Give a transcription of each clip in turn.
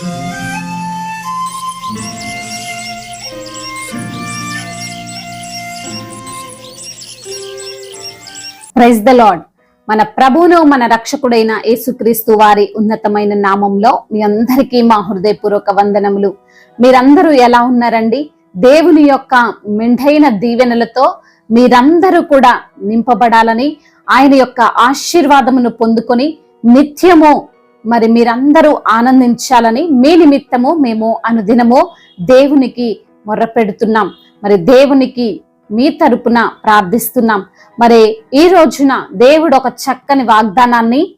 Praise the lord మన ప్రభువును మన రక్షకుడైన యేసుక్రీస్తు వారి ఉన్నతమైన నామంలో మీ అందరికీ మా హృదయపూర్వక వందనములు. మీరందరూ ఎలా ఉన్నారండి? దేవుని యొక్క మెండైన దీవెనలతో మీరందరూ కూడా నింపబడాలని ఆయన యొక్క ఆశీర్వాదమును పొందుకొని నిత్యము మరి మీరందరూ ఆనందించాలని మీ నిమిత్తము మేము అనుదినము దేవునికి మొర్రపెడుతున్నాం. మరి దేవునికి మీ తరపున ప్రార్థిస్తున్నాం. మరి ఈ రోజున దేవుడు ఒక చక్కని వాగ్దానాన్ని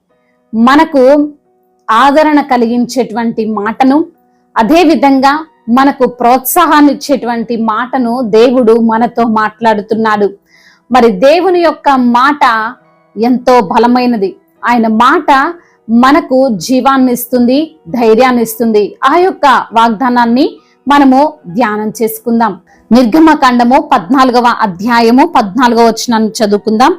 మనకు ఆదరణ కలిగించేటువంటి మాటను అదేవిధంగా మనకు ప్రోత్సాహాన్ని ఇచ్చేటువంటి మాటను దేవుడు మనతో మాట్లాడుతున్నాడు. మరి దేవుని యొక్క మాట ఎంతో బలమైనది. ఆయన మాట మనకు జీవాన్ని ఇస్తుంది ధైర్యాన్ని ఇస్తుంది ఆ యొక్క వాగ్దానాన్ని మనము ధ్యానం చేసుకుందాం. నిర్గమకాండము పద్నాలుగవ అధ్యాయము పద్నాలుగవ వచనాన్ని చదువుకుందాం.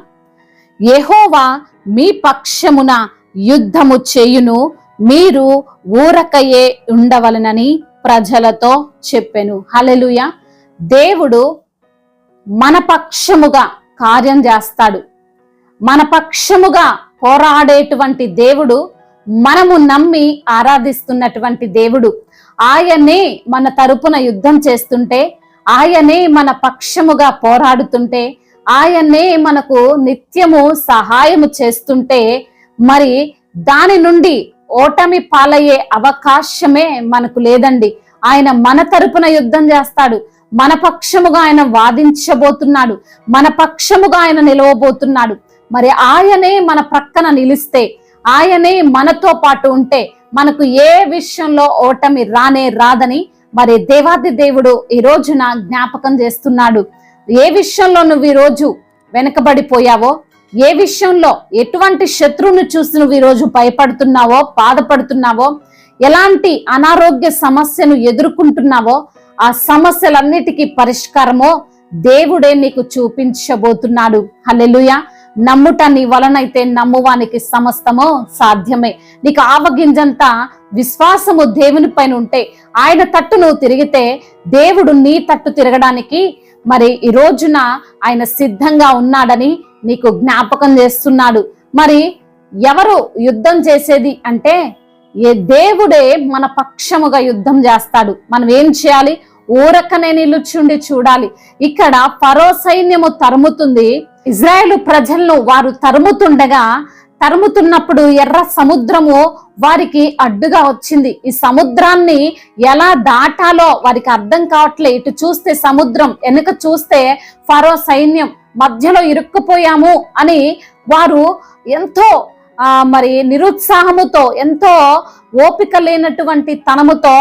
ఏహోవా మీ పక్షమున యుద్ధము చేయును మీరు ఊరకయే ఉండవలనని ప్రజలతో చెప్పెను. హలెలుయ దేవుడు మన పక్షముగా కార్యం చేస్తాడు. మన పక్షముగా పోరాడేటువంటి దేవుడు మనము నమ్మి ఆరాధిస్తున్నటువంటి దేవుడు. ఆయనే మన తరపున యుద్ధం చేస్తుంటే ఆయనే మన పక్షముగా పోరాడుతుంటే ఆయనే మనకు నిత్యము సహాయము చేస్తుంటే మరి దాని నుండి ఓటమి పాలయ్యే అవకాశమే మనకు లేదండి. ఆయన మన తరపున యుద్ధం చేస్తాడు. మన పక్షముగా ఆయన వాదించబోతున్నాడు. మన పక్షముగా ఆయన నిలవబోతున్నాడు. మరి ఆయనే మన ప్రక్కన నిలిస్తే ఆయనే మనతో పాటు ఉంటే మనకు ఏ విషయంలో ఓటమి రానే రాదని మరి దేవాది దేవుడు ఈ రోజున జ్ఞాపకం చేస్తున్నాడు. ఏ విషయంలో నువ్వు ఈ రోజు వెనకబడిపోయావో ఏ విషయంలో ఎటువంటి శత్రువును చూసి నువ్వు ఈరోజు భయపడుతున్నావో బాధపడుతున్నావో ఎలాంటి అనారోగ్య సమస్యను ఎదుర్కొంటున్నావో ఆ సమస్యలన్నిటికీ పరిష్కారమో దేవుడే నీకు చూపించబోతున్నాడు. హలెలుయా నమ్ముట నీ వలనైతే నమ్మువానికి సమస్తము సాధ్యమే. నీకు ఆవగింజంతా విశ్వాసము దేవుని పైన ఉంటే ఆయన తట్టు నువ్వు తిరిగితే దేవుడు నీ తట్టు తిరగడానికి మరి ఈ రోజున ఆయన సిద్ధంగా ఉన్నాడని నీకు జ్ఞాపకం చేస్తున్నాడు. మరి ఎవరు యుద్ధం చేసేది అంటే ఏ దేవుడే మన పక్షముగా యుద్ధం చేస్తాడు. మనం ఏం చేయాలి? ఊరకనే నిలుచుండి చూడాలి. ఇక్కడ పరో సైన్యము తరుముతుంది. ఇజ్రాయేల్ ప్రజలను వారు తరుముతుండగా తరుముతున్నప్పుడు ఎర్ర సముద్రము వారికి అడ్డుగా వచ్చింది. ఈ సముద్రాన్ని ఎలా దాటాలో వారికి అర్థం కావట్లే. ఇటు చూస్తే సముద్రం వెనుక చూస్తే ఫరో సైన్యం మధ్యలో ఇరుక్కుపోయాము అని వారు ఎంతో మరి నిరుత్సాహముతో ఎంతో ఓపిక లేనటువంటి తనముతో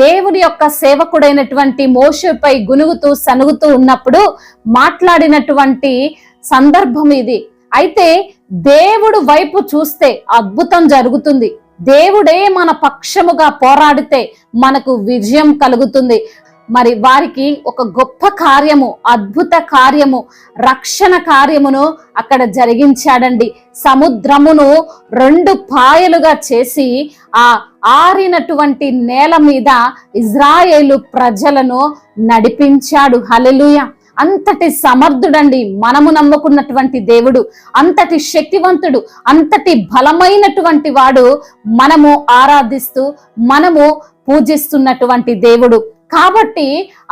దేవుని యొక్క సేవకుడైనటువంటి మోషపై గునుగుతూ సనుగుతూ ఉన్నప్పుడు మాట్లాడినటువంటి సందర్భం ఇది. అయితే దేవుడు వైపు చూస్తే అద్భుతం జరుగుతుంది. దేవుడే మన పక్షముగా పోరాడితే మనకు విజయం కలుగుతుంది. మరి వారికి ఒక గొప్ప కార్యము అద్భుత కార్యము రక్షణ కార్యమును అక్కడ జరిగించాడండి. సముద్రమును రెండు పాయలుగా చేసి ఆ ఆరినటువంటి నేల మీద ఇజ్రాయేలు ప్రజలను నడిపించాడు. హలెలుయ అంతటి సమర్థుడండి మనము నమ్ముకున్నటువంటి దేవుడు. అంతటి శక్తివంతుడు అంతటి బలమైనటువంటి వాడు మనము ఆరాధిస్తూ మనము పూజిస్తున్నటువంటి దేవుడు. కాబట్టి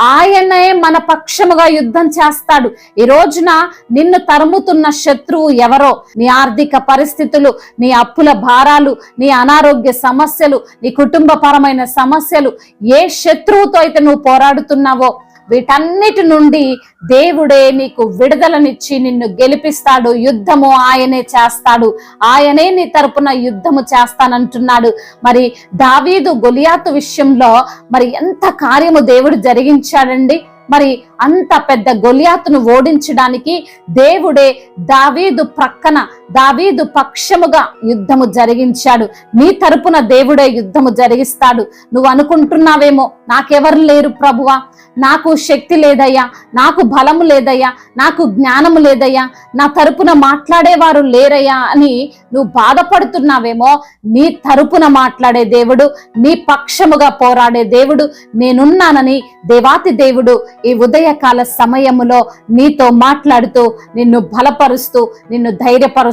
ఆయనే మన పక్షముగా యుద్ధం చేస్తాడు. ఈ రోజున నిన్ను తరుముతున్న శత్రువు ఎవరో? నీ ఆర్థిక పరిస్థితులు నీ అప్పుల భారాలు నీ అనారోగ్య సమస్యలు నీ కుటుంబపరమైన సమస్యలు ఏ శత్రువుతో అయితే నువ్వు పోరాడుతున్నావో వీటన్నిటి నుండి దేవుడే నీకు విడుదలనిచ్చి నిన్ను గెలిపిస్తాడు. యుద్ధము ఆయనే చేస్తాడు. ఆయనే నీ తరపున యుద్ధము చేస్తానంటున్నాడు. మరి దావీదు గొలియాతు విషయంలో మరి ఎంత కార్యము దేవుడు జరిగించాడండి? మరి అంత పెద్ద గొలియాతును ఓడించడానికి దేవుడే దావీదు ప్రక్కన దావీదు పక్షముగా యుద్ధము జరిగించాడు. నీ తరపున దేవుడే యుద్ధము జరిగిస్తాడు. నువ్వు అనుకుంటున్నావేమో నాకెవరు లేరు ప్రభువా. నాకు శక్తి లేదయ్యా నాకు బలము లేదయ్యా నాకు జ్ఞానము లేదయ్యా నా తరపున మాట్లాడేవారు లేరయ్యా అని నువ్వు బాధపడుతున్నావేమో నీ తరపున మాట్లాడే దేవుడు నీ పక్షముగా పోరాడే దేవుడు నేనున్నానని దేవాతి దేవుడు ఈ ఉదయకాల సమయములో నీతో మాట్లాడుతూ నిన్ను బలపరుస్తూ నిన్ను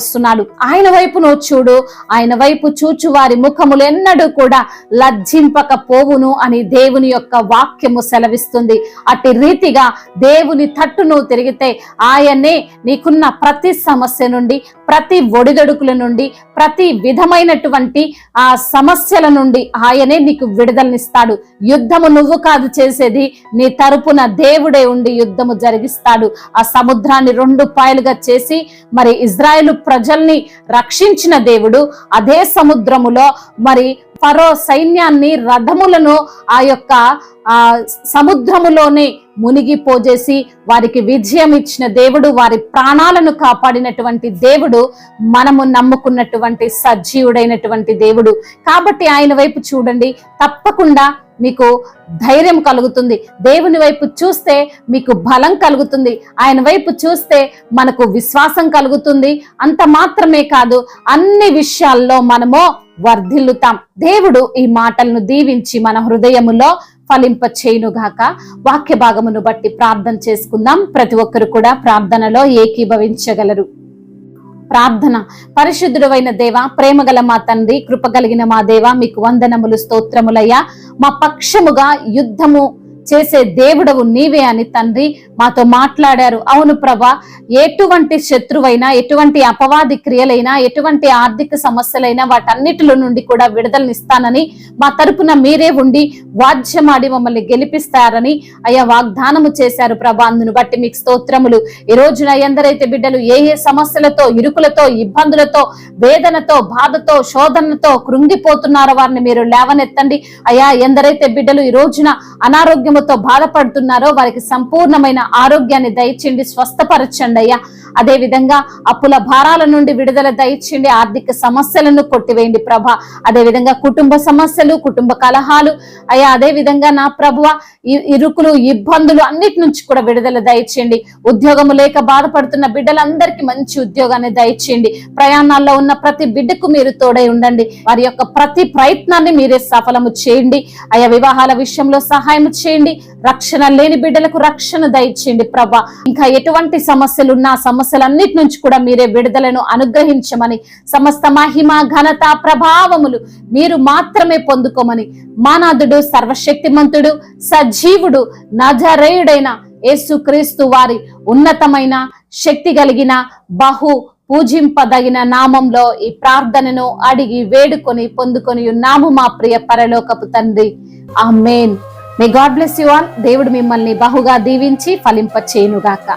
వస్తున్నాడు. ఆయన వైపు నువ్వు చూడు ఆయన వైపు చూచు వారి ముఖములు ఎన్నడూ కూడా లజ్జింపక పోవును అని దేవుని యొక్క వాక్యము సెలవిస్తుంది. అట్టి రీతిగా దేవుని తట్టు నువ్వు తిరిగితే ఆయనే నీకున్న ప్రతి సమస్య నుండి ప్రతి ఒడిదొడుకుల నుండి ప్రతి విధమైనటువంటి ఆ సమస్యల నుండి ఆయనే నీకు విడుదలనిస్తాడు. యుద్ధము నువ్వు కాదు చేసేది నీ తరపున దేవుడే ఉండి యుద్ధము జరిగిస్తాడు. ఆ సముద్రాన్ని రెండు పాయలుగా చేసి మరి ఇజ్రాయేలు ప్రజల్ని రక్షించిన దేవుడు అదే సముద్రములో మరి ఫరో సైన్యాన్ని రథములను ఆ యొక్క ఆ సముద్రములోనే మునిగిపోజేసి వారికి విజయం ఇచ్చిన దేవుడు వారి ప్రాణాలను కాపాడినటువంటి దేవుడు మనము నమ్ముకున్నటువంటి సజీవుడైనటువంటి దేవుడు. కాబట్టి ఆయన వైపు చూడండి తప్పకుండా మీకు ధైర్యం కలుగుతుంది. దేవుని వైపు చూస్తే మీకు బలం కలుగుతుంది. ఆయన వైపు చూస్తే మనకు విశ్వాసం కలుగుతుంది. అంత మాత్రమే కాదు అన్ని విషయాల్లో మనము వర్ధిల్లుతాం. దేవుడు ఈ మాటలను దీవించి మన హృదయములో ఫలింప చేయునుగాక వాక్య భాగమును బట్టి ప్రార్థన చేసుకుందాం. ప్రతి ఒక్కరు కూడా ప్రార్థనలో ఏకీభవించగలరు. ప్రార్థన. పరిశుద్ధుడైన దేవ ప్రేమగల మా తండ్రి కృపగలిగిన మా దేవ మీకు వందనములు స్తోత్రములయ్యా. మా పక్షముగా యుద్ధము చేసే దేవుడవు నీవే అని తండ్రి మాతో మాట్లాడారు. అవును ప్రభా ఎటువంటి శత్రువైనా ఎటువంటి అపవాది క్రియలైనా ఎటువంటి ఆర్థిక సమస్యలైనా వాటన్నిటిలో నుండి కూడా విడుదలనిస్తానని మా తరపున మీరే ఉండి వాద్యమాడి మమ్మల్ని గెలిపిస్తారని అయ్యా వాగ్దానము చేశారు ప్రభా. అందును బట్టి మీకు స్తోత్రములు. ఈ రోజున ఎందరైతే బిడ్డలు ఏ ఏ సమస్యలతో ఇరుకులతో ఇబ్బందులతో వేదనతో బాధతో శోధనతో కృంగిపోతున్నారో వారిని మీరు లేవనెత్తండి. అయ్యా ఎందరైతే బిడ్డలు ఈ రోజున అనారోగ్యముతో బాధపడుతున్నారో వారికి సంపూర్ణమైన ఆరోగ్యాన్ని దయచేయండి స్వస్థపరచండి అయ్యా. అదే విధంగా అప్పుల భారాల నుండి విడుదల దయచేయండి ఆర్థిక సమస్యలను కొట్టివేయండి ప్రభ. అదే విధంగా కుటుంబ సమస్యలు కుటుంబ కలహాలు అయ్యా అదే విధంగా నా ప్రభువ ఇ- ఇరుకులు ఇబ్బందులు అన్నిటి నుంచి కూడా విడుదల దయచేయండి. ఉద్యోగము లేక బాధపడుతున్న బిడ్డలందరికీ మంచి ఉద్యోగాన్ని దయచేయండి. ప్రయాణాల్లో ఉన్న ప్రతి బిడ్డకు మీరు తోడై ఉండండి. వారి యొక్క ప్రతి ప్రయత్నాన్ని మీరే సఫలము చేయండి. అయ్యా వివాహాల విషయంలో సహాయం చేయండి. రక్షణ లేని బిడ్డలకు రక్షణ దయచేయండి ప్రభా. ఇంకా ఎటువంటి సమస్యలు సమస్య సమస్యలన్నిటి నుంచి కూడా మీరే విడుదలను అనుగ్రహించమని సమస్త మహిమ ఘనత ప్రభావములు మీరు మాత్రమే పొందుకోమని మానాథుడు సర్వశక్తిమంతుడు సజీవుడు నజరేయుడైన యేసుక్రీస్తు వారి ఉన్నతమైన శక్తి కలిగిన బహు పూజింపదగిన నామంలో ఈ ప్రార్థనను అడిగి వేడుకొని పొందుకొని ఉన్నాము మా ప్రియ పరలోకపు తండ్రి. ఆ may god bless you all దేవుడు మిమ్మల్ని బహుగా దీవించి ఫలింప చేయునుగాక